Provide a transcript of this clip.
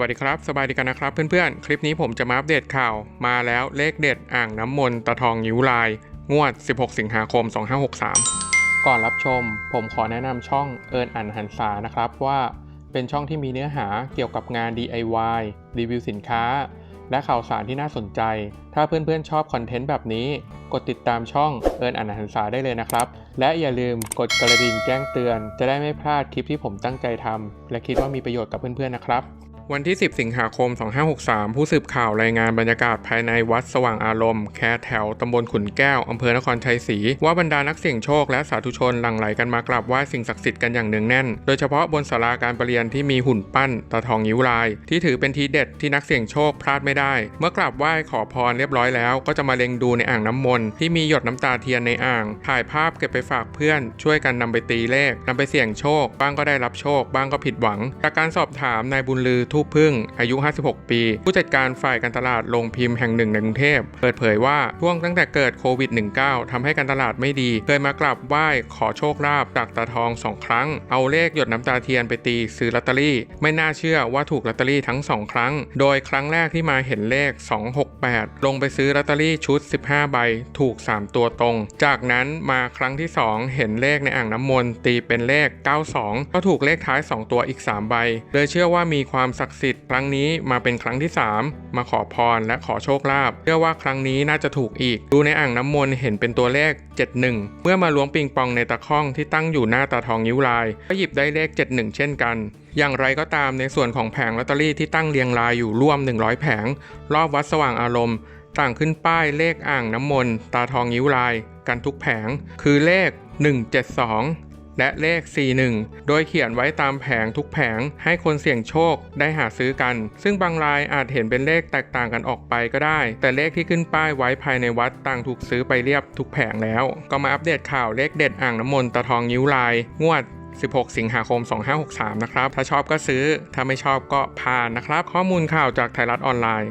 วัสดีครับ สบายดีกันนะครับเพื่อนๆ คลิปนี้ผมจะมาอัปเดตข่าวมาแล้วเลขเด็ดอ่างน้ำมนต์ตะทองยิ้วลาย งวด 16 สิงหาคม 2563 ก่อนรับชม ผมขอแนะนำช่องเอิญอ่านหันษานะครับว่าเป็นช่องที่มีเนื้อหาเกี่ยวกับงาน DIY รีวิวสินค้า และข่าวสารที่น่าสนใจ ถ้าเพื่อนๆชอบคอนเทนต์แบบนี้ กดติดตามช่องเอิญอ่านหันษาได้เลยนะครับ และอย่าลืมกดกระดิ่งแจ้งเตือน จะได้ไม่พลาดคลิปที่ผมตั้งใจทำและคิดว่ามีประโยชน์กับเพื่อนๆนะครับ วันที่ 10 สิงหาคม 2563 ผู้สืบข่าวรายงานบรรยากาศภายในวัดสว่างอารมณ์ แคแถวตำบลขุนแก้ว อำเภอนครชัยศรี ว่าบรรดานักเสี่ยงโชคและสาธุชนหลั่งไหลกันมากราบไหว้สิ่งศักดิ์สิทธิ์กันอย่างเนืองแน่น โดยเฉพาะบนศาลาการประเรียนที่มีหุ่นปั้นตาทองยิ้วลาย ที่ถือเป็นทีเด็ดที่นักเสี่ยงโชคพลาดไม่ได้ เมื่อกราบไหว้ขอพรเรียบร้อยแล้ว ก็จะมาเล็งดูในอ่างน้ำมนต์ที่มีหยดน้ำตาเทียนในอ่าง ถ่ายภาพเก็บไปฝากเพื่อน ช่วยกันนำไปตีเลขนำไปเสี่ยงโชค บ้างก็ได้รับโชค บ้างก็ผิดหวัง จากการสอบถามนายบุญลือทูปพึ่ง อายุ 56 ปี ผู้จัดการฝ่ายการตลาดโรงพิมพ์แห่งหนึ่งในกรุงเทพ เปิดเผยว่าช่วงตั้งแต่เกิดโควิด -19 ทำให้การตลาดไม่ดี เคยมากราบไหว้ขอโชคลาภจากตาทองสองครั้ง เอาเลขหยดน้ำตาเทียนไปตีซื้อลอตเตอรี่ ไม่น่าเชื่อว่าถูกลอตเตอรี่ทั้งสองครั้ง โดยครั้งแรกที่มาเห็นเลข 268 ลงไปซื้อลอตเตอรี่ชุด 15 ใบ ถูก 3 ตัวตรง จากนั้นมาครั้งที่ 2 เห็นเลขในอ่างน้ำมนต์ตีเป็นเลข 92 ก็ถูกเลขท้าย 2 ตัวอีก 3 ใบ เลยเชื่อว่ามีความศักดิ์สิทธิ์ครั้งนี้มาเป็นครั้งที่ 3 มาขอพรและขอโชคลาภเชื่อว่าครั้งนี้น่าจะถูกอีก ดูในอ่างน้ำมนต์เห็นเป็นตัวเลข 71 เมื่อมาล้วงปิงปองในตะข้องที่ตั้งอยู่หน้าตาทองนิ้วลายก็หยิบได้เลข 71 เช่นกัน อย่างไรก็ตามในส่วนของแผงลอตเตอรี่ที่ตั้งเรียงรายอยู่ร่วม 100 แผง รอบวัดสว่างอารมณ์ ต่างขึ้นป้ายเลขอ่างน้ำมนต์ตาทองยิ้วลาย กันทุกแผง คือเลข 172 และเลข 41 โดยเขียนไว้ตามแผงทุกแผงให้คนเสี่ยงโชคได้หาซื้อกัน ซึ่งบางรายอาจเห็นเป็นเลขแตกต่างกันออกไปก็ได้ แต่เลขที่ขึ้นป้ายไว้ภายในวัดต่างถูกซื้อไปเรียบทุกแผงแล้ว ก็มาอัปเดตข่าวเลขเด็ดอ่างน้ำมนต์ตาทองยิ้วลาย งวด16 สิงหาคม 2563 นะครับ ถ้าชอบก็ซื้อ ถ้าไม่ชอบก็ผ่านนะครับ ข้อมูลข่าวจากไทยรัฐออนไลน์